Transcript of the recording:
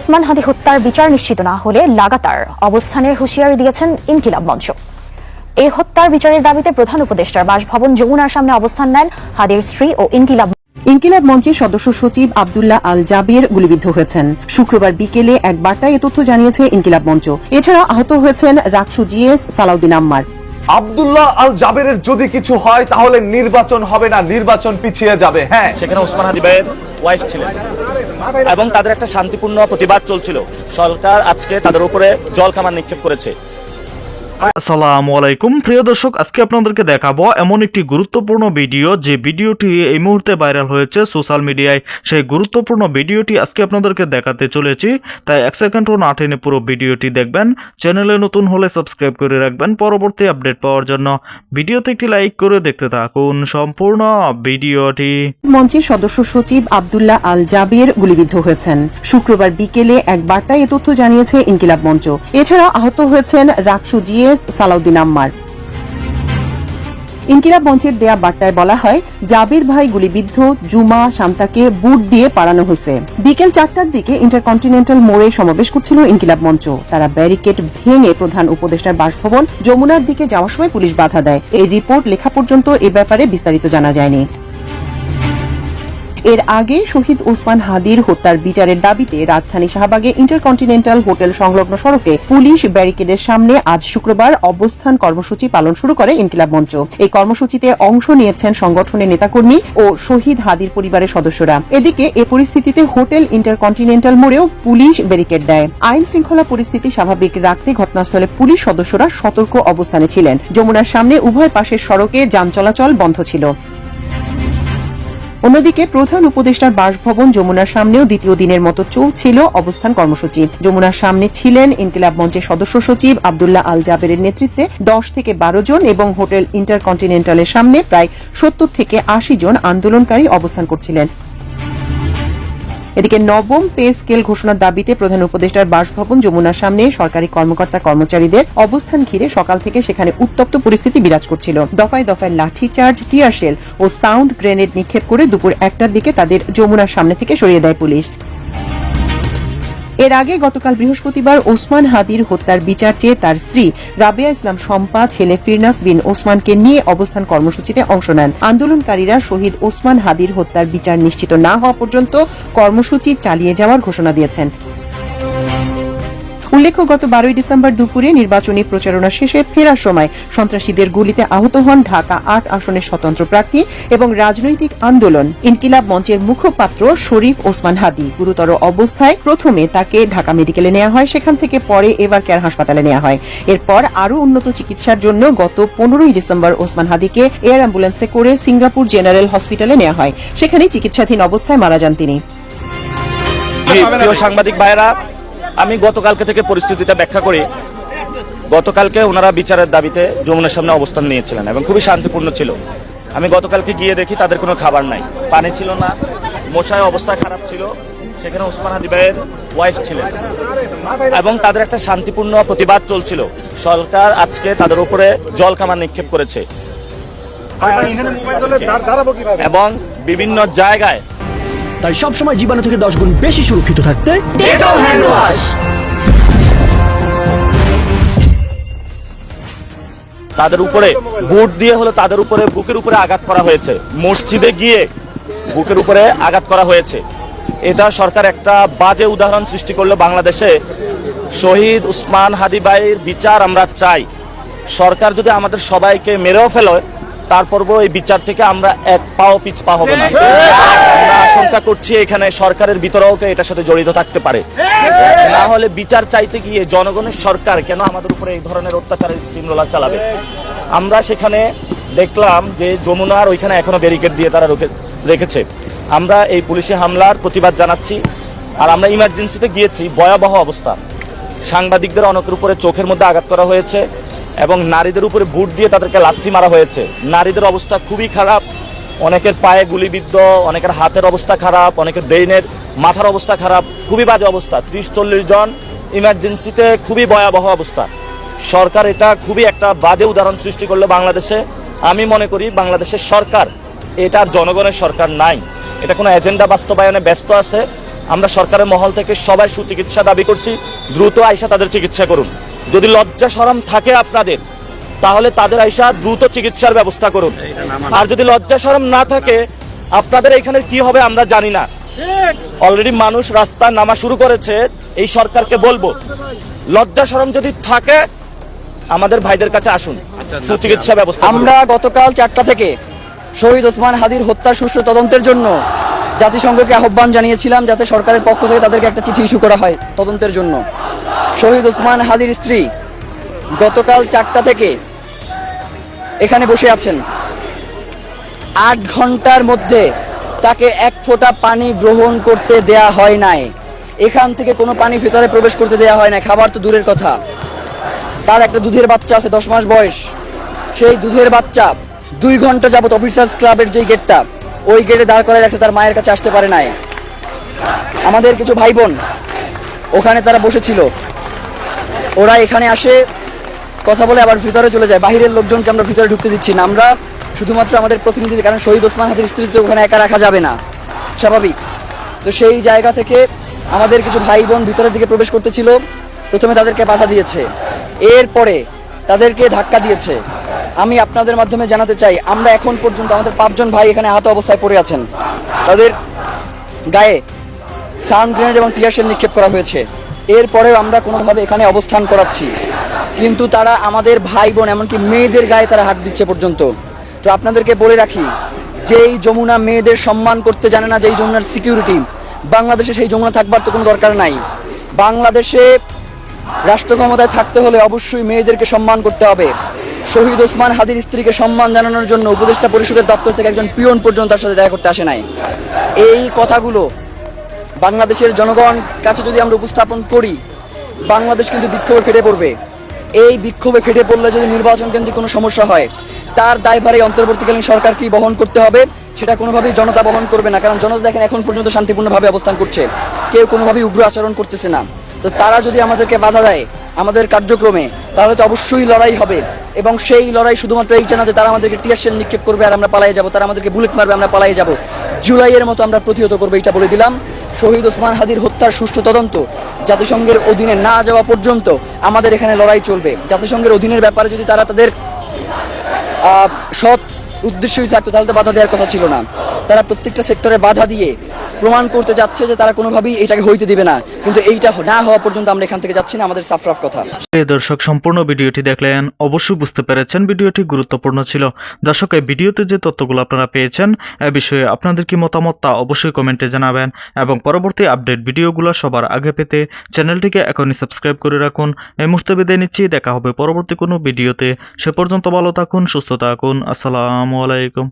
ওসমান হাদি হত্যার বিচার নিশ্চিত না হলে লাগাতার অবস্থানের হুঁশিয়ারি দিয়েছেন ইনকিলাব মঞ্চ। এই হত্যার বিচারের দাবিতে প্রধান উপদেষ্টার বাসভবন যমুনার সামনে অবস্থান নেন হাদির স্ত্রী ও ইনকিলাব ইনকিলাব মঞ্চের সদস্য সচিব আবদুল্লাহ আল জাবের গুলিবিদ্ধ হয়েছেন। শুক্রবার বিকেলে এক বার্তায় এ তথ্য জানিয়েছে ইনকিলাব মঞ্চ। এছাড়া আহত হয়েছেন রাকসু জিএস সালাউদ্দিন আম্মার। আব্দুল্লাহ আল জাবেরের যদি কিছু হয় তাহলে নির্বাচন হবে না নির্বাচন পিছিয়ে যাবে। হ্যাঁ। সেখানে ওসমান হাদি ভাইয়ের ওয়াইফ ছিলেন। এবং তাদের একটা শান্তিপূর্ণ প্রতিবাদ চলছিল। সরকার আজকে তাদের উপরে জল কামান নিক্ষেপ করেছে। আসসালামু আলাইকুম। প্রিয় দর্শক, আজকে আপনাদেরকে দেখাবো এমন একটি গুরুত্বপূর্ণ ভিডিও। যে ভিডিওটি এই মুহূর্তে ভাইরাল হয়েছে সোশ্যাল মিডিয়ায়, সেই গুরুত্বপূর্ণ ভিডিওটি আজকে আপনাদেরকে দেখাতে চলেছি। তাই এক সেকেন্ডও না টেনে পুরো ভিডিওটি দেখবেন। চ্যানেলে নতুন হলে সাবস্ক্রাইব করে রাখবেন পরবর্তী আপডেট পাওয়ার জন্য। ভিডিওতে একটি লাইক করে দেখতে থাকুন সম্পূর্ণ ভিডিওটি। মঞ্চের সদস্য সচিব আবদুল্লাহ আল জাবের গুলিবিদ্ধ হয়েছেন। শুক্রবার বিকেলে এক বার্তায় এ তথ্য জানিয়েছে ইনকিলাব মঞ্চ। এছাড়া আহত হয়েছেন রাকসু জিএস সালাউদ্দিন আম্মার। ইনকিলাব মঞ্চের দেয়া বার্তায় বলা হয়, জাবির ভাই গুলিবিদ্ধ, জুমা, শান্তাকে বুট দিয়ে পাড়ানো হয়েছে। বিকেল চারটার দিকে ইন্টারকন্টিনেন্টাল মোড়ে সমাবেশ করছিল ইনকিলাব মঞ্চ। তারা ব্যারিকেড ভেঙে প্রধান উপদেষ্টার বাসভবন যমুনার দিকে যাওয়ার সময় পুলিশ বাধা দেয়। এই রিপোর্ট লেখা পর্যন্ত এ ব্যাপারে বিস্তারিত জানা যায়নি। এর আগে শহীদ ওসমান হাদির হত্যার বিচারের দাবিতে রাজধানী শাহবাগে ইন্টারকন্টিনেন্টাল হোটেল সংলগ্ন সড়কে পুলিশ ব্যারিকেডের সামনে আজ শুক্রবার অবস্থান কর্মসূচি পালন শুরু করে ইনকিলাব মঞ্চ। এই কর্মসূচিতে অংশ নিয়েছেন সংগঠনের নেতাকর্মী ও শহীদ হাদির পরিবারের সদস্যরা। এদিকে এ পরিস্থিতিতে হোটেল ইন্টারকন্টিনেন্টাল মোড়েও পুলিশ ব্যারিকেড দেয়। আইন শৃঙ্খলা পরিস্থিতি স্বাভাবিক রাখতে ঘটনাস্থলে পুলিশ সদস্যরা সতর্ক অবস্থানে ছিলেন। যমুনার সামনে উভয় পাশের সড়কে যান চলাচল বন্ধ ছিল। অন্যদিকে প্রধান উপদেষ্টার বাসভবন যমুনার সামনেও দ্বিতীয় দিনের মতো চলছিল অবস্থান কর্মসূচি। যমুনার সামনে ছিলেন ইনকিলাব মঞ্চের সদস্য সচিব আবদুল্লাহ আল জাবেরের নেতৃত্বে দশ থেকে বারো জন এবং হোটেল ইন্টারকন্টিনেন্টালের সামনে প্রায় সত্তর থেকে আশি জন আন্দোলনকারী অবস্থান করছিলেন। এদিকে নবম পে স্কেল ঘোষণার দাবিতে প্রধান উপদেষ্টার বাসভবন যমুনার সামনে সরকারি কর্মকর্তা কর্মচারীদের অবস্থান ঘিরে সকাল থেকে সেখানে উত্তপ্ত পরিস্থিতি বিরাজ করছিল। দফায় দফায় লাঠি চার্জ, টিয়ার শেল ও সাউন্ড গ্রেনেড নিক্ষেপ করে দুপুর একটার দিকে তাদের যমুনার সামনে থেকে সরিয়ে দেয় পুলিশ। এর আগে গতকাল বৃহস্পতিবার ওসমান হাদির হত্যার বিচার চেয়ে তার স্ত্রী রাবেয়া ইসলাম সম্পা ছেলে ফিরনাস বিন ওসমানকে নিয়ে অবস্থান কর্মসূচিতে অংশ নেন। আন্দোলনকারীরা শহীদ ওসমান হাদির হত্যার বিচার নিশ্চিত না হওয়া পর্যন্ত কর্মসূচি চালিয়ে যাওয়ার ঘোষণা দিয়েছেন। উল্লেখ্য, গত বারোই ডিসেম্বর দুপুরে নির্বাচনী প্রচারণা শেষে ফেরার সময় সন্ত্রাসীদের গুলিতে আহত হন ঢাকা আট আসনের স্বতন্ত্র প্রার্থী এবং রাজনৈতিক আন্দোলন। ইনকিলাব মঞ্চের মুখপাত্র শরীফ ওসমান হাদি। গুরুতর অবস্থায় প্রথমে তাকে ঢাকা মেডিকেলে নেওয়া হয়, সেখান থেকে পরে এবার কেয়ার হাসপাতালে নেওয়া হয়। এরপর আরও উন্নত চিকিৎসার জন্য গত পনেরোই ডিসেম্বর ওসমান হাদিকে এয়ার অ্যাম্বুলেন্সে করে সিঙ্গাপুর জেনারেল হসপিটালে নেওয়া হয়। সেখানে চিকিৎসাধীন অবস্থায় মারা যান তিনি। সাংবাদিক ভাইরা আমি গতকালকে থেকে পরিস্থিতিটা ব্যাখ্যা করি। গতকালকে ওনারা বিচারের দাবিতে যমুনার সামনে অবস্থান নিয়েছিলেন এবং খুবই শান্তিপূর্ণ ছিল। আমি গতকালকে গিয়ে দেখি তাদের কোনো খাবার নাই। পানি ছিল না মশায় অবস্থা খারাপ ছিল। সেখানে ওসমান হাদি ভাইয়ের ওয়াইফ ছিলেন। এবং তাদের একটা শান্তিপূর্ণ প্রতিবাদ চলছিল। সরকার আজকে তাদের উপরে জল কামান নিক্ষেপ করেছে। এবং বিভিন্ন জায়গায় তাই সবসময় জীবাণু থেকে দশ গুণ বেশি সুরক্ষিত থাকতে তাদের উপরে বুট দিয়ে হলো তাদের উপরে বুকের উপরে আঘাত করা হয়েছে। মসজিদে গিয়ে বুকের উপরে আঘাত করা হয়েছে। এটা সরকার একটা বাজে উদাহরণ সৃষ্টি করল বাংলাদেশে। শহীদ উসমান হাদি ভাইয়ের বিচার আমরা চাই। সরকার যদি আমাদের সবাইকে মেরেও ফেলে তারপরও এই বিচার থেকে আমরা এক পাও পিছ পা হবে না। আমরা আশঙ্কা করছি এখানে সরকারের বিতরকে এটার সাথে জড়িত থাকতে পারে। না হলে বিচার চাইতে গিয়ে জনগণের সরকার কেন আমাদের উপরে এই ধরনের অত্যাচারের স্টিম রোলার চালাবে? আমরা সেখানে দেখলাম যে যমুনার ওইখানে এখনও ব্যারিকেড দিয়ে তারা রুখে- রেখেছে। আমরা এই পুলিশি হামলার প্রতিবাদ জানাচ্ছি আর আমরা ইমার্জেন্সিতে গিয়েছি, ভয়াবহ অবস্থা। সাংবাদিকদের অনেকের উপরে চোখের মধ্যে আঘাত করা হয়েছে এবং নারীদের উপরে বুট দিয়ে তাদেরকে লাথি মারা হয়েছে। নারীদের অবস্থা খুবই খারাপ। অনেকের পায়ে গুলিবিদ্ধ, অনেকের হাতের অবস্থা খারাপ, অনেকের ব্রেইনের মাথার অবস্থা খারাপ, খুবই বাজে অবস্থা। ত্রিশ, চল্লিশ জন ইমার্জেন্সিতে খুবই ভয়াবহ অবস্থা। সরকার এটা খুবই একটা বাজে উদাহরণ সৃষ্টি করল বাংলাদেশে। আমি মনে করি বাংলাদেশের সরকার এটা জনগণের সরকার নাই। এটা কোনো এজেন্ডা বাস্তবায়নে ব্যস্ত আছে। আমরা সরকারের মহল থেকে সবাই সুচিকিৎসা দাবি করছি। দ্রুত আইসা তাদের চিকিৎসা করুন। যদি লজ্জা সরম থাকে আপনাদের তাহলে তাদের আইসা দ্রুত চিকিৎসার ব্যবস্থা করুন। আর যদি লজ্জা সরম না থাকে আপনাদের এখানে কি হবে আমরা জানি না। অলরেডি মানুষ রাস্তায় নামা শুরু করেছে এই সরকারকে বলব লজ্জা সরম যদি থাকে আমাদের ভাইদের কাছে আসুন। সুচিকিৎসা ব্যবস্থা আমরা গতকাল চারটা থেকে শহীদ ওসমান হাদির হত্যার সুষ্ঠু তদন্তের জন্য জাতিসংঘকে আহ্বান জানিয়েছিলাম যাতে সরকারের পক্ষ থেকে তাদেরকে একটা চিঠি ইস্যু করা হয় তদন্তের জন্য। শহীদ ওসমান হাদির স্ত্রী গতকাল চারটা থেকে এখানে বসে আছেন। আট ঘণ্টার মধ্যে তাকে এক ফোঁটা পানি গ্রহণ করতে দেয়া হয় নাই। এখান থেকে কোনো পানি ভিতরে প্রবেশ করতে দেয়া হয় না খাবার তো দূরের কথা। তার একটা দুধের বাচ্চা আছে, দশ মাস বয়স। সেই দুধের বাচ্চা দুই ঘণ্টা যাবত অফিসার্স ক্লাবের যে গেটটা, ওই গেটে দাঁড় করায় রাখছে তার মায়ের কাছে আসতে পারে নাই। আমাদের কিছু ভাই বোন ওখানে তারা বসেছিল। ওরা এখানে আসে কথা বলে আবার ভিতরে চলে যায়। বাহিরের লোকজনকে আমরা ভিতরে ঢুকতে দিচ্ছি না। আমরা শুধুমাত্র আমাদের প্রতিনিধি, কারণ শহীদ ওসমান হাতের স্ত্রী তো ওখানে একা রাখা যাবে না। স্বাভাবিক। তো সেই জায়গা থেকে আমাদের কিছু ভাই বোন ভিতরের দিকে প্রবেশ করতেছিল। প্রথমে তাদেরকে বাধা দিয়েছে। এরপরে তাদেরকে ধাক্কা দিয়েছে। আমি আপনাদের মাধ্যমে জানাতে চাই, আমরা এখন পর্যন্ত আমাদের পাঁচজন ভাই এখানে আহত অবস্থায় পড়ে আছেন। তাদের গায়ে সাউন্ড গ্রেনেড এবং টিয়ারশেল নিক্ষেপ করা হয়েছে। এরপরেও আমরা কোনোভাবে এখানে অবস্থান করাচ্ছি। কিন্তু তারা আমাদের ভাই বোন, এমনকি মেয়েদের গায়ে তারা হাত দিচ্ছে পর্যন্ত। তো আপনাদেরকে বলে রাখি, যেই যমুনা মেয়েদের সম্মান করতে জানে না যেই যমুনার সিকিউরিটি বাংলাদেশে সেই যমুনা থাকবার তো কোনো দরকার নাই। বাংলাদেশে রাষ্ট্র ক্ষমতায় থাকতে হলে অবশ্যই মেয়েদেরকে সম্মান করতে হবে। শহীদ ওসমান হাদির স্ত্রীকে সম্মান জানানোর জন্য উপদেষ্টা পরিষদের দপ্তর থেকে একজন পিয়ন পর্যন্ত তার সাথে দেখা করতে আসে নাই। এই কথাগুলো বাংলাদেশের জনগণ কাছে যদি আমরা উপস্থাপন করি, বাংলাদেশ কিন্তু বিক্ষোভে ফেটে পড়বে। এই বিক্ষোভে ফেটে পড়লে যদি নির্বাচন কেন্দ্রিক কোনো সমস্যা হয়, তার দায়ভার এই অন্তর্বর্তীকালীন সরকার কি বহন করতে হবে। সেটা কোনোভাবেই জনতা বহন করবে না, কারণ জনতা দেখেন এখন পর্যন্ত শান্তিপূর্ণভাবে অবস্থান করছে। কেউ কোনোভাবেই উগ্র আচরণ করতেছে না। তো তারা যদি আমাদেরকে বাধা দেয়, আমাদের কার্যক্রমে, তাহলে তো অবশ্যই লড়াই হবে। এবং সেই লড়াই শুধুমাত্র এইটা না যে তারা আমাদেরকে টিয়ারশেল নিক্ষেপ করবে আর আমরা পালাই যাব, তারা আমাদেরকে বুলেট মারবে, আমরা পালাই যাব। জুলাইয়ের মতো আমরা প্রতিহত করব এটা বলে দিলাম। শহীদ ওসমান হাদির হত্যার সুষ্ঠু তদন্ত। জাতিসংঘের অধীনে না যাওয়া পর্যন্ত আমাদের এখানে লড়াই চলবে। জাতিসংঘের অধীনের ব্যাপারে যদি তারা তাদের সৎ উদ্দেশ্যই থাকতো, তাহলে তো বাধা দেওয়ার কথা ছিল না। তারা প্রত্যেকটা সেক্টরে বাধা দিয়ে প্রমাণ করতে যাচ্ছে যে তারা কোনোভাবেই এটাকে হইতে দিবে না। কিন্তু এইটা না হওয়া পর্যন্ত আমরা এখান থেকে যাচ্ছি না, আমাদের সাফরাফ কথা। দর্শক, সম্পূর্ণ ভিডিওটি দেখলেন, অবশ্যই বুঝতে পেরেছেন ভিডিওটি গুরুত্বপূর্ণ ছিল। দর্শক, এই ভিডিওতে যে তথ্যগুলো আপনারা পেয়েছেন, এ বিষয়ে আপনাদের কি মতামত তা অবশ্যই কমেন্টে জানাবেন এবং পরবর্তী আপডেট ভিডিওগুলো সবার আগে পেতে চ্যানেলটিকে এখনই সাবস্ক্রাইব করে রাখুন। এই মুহূর্তে বিদায় নিচ্ছি, দেখা হবে পরবর্তী কোনো ভিডিওতে। সে পর্যন্ত ভালো থাকুন, সুস্থ থাকুন। আসসালামু আলাইকুম।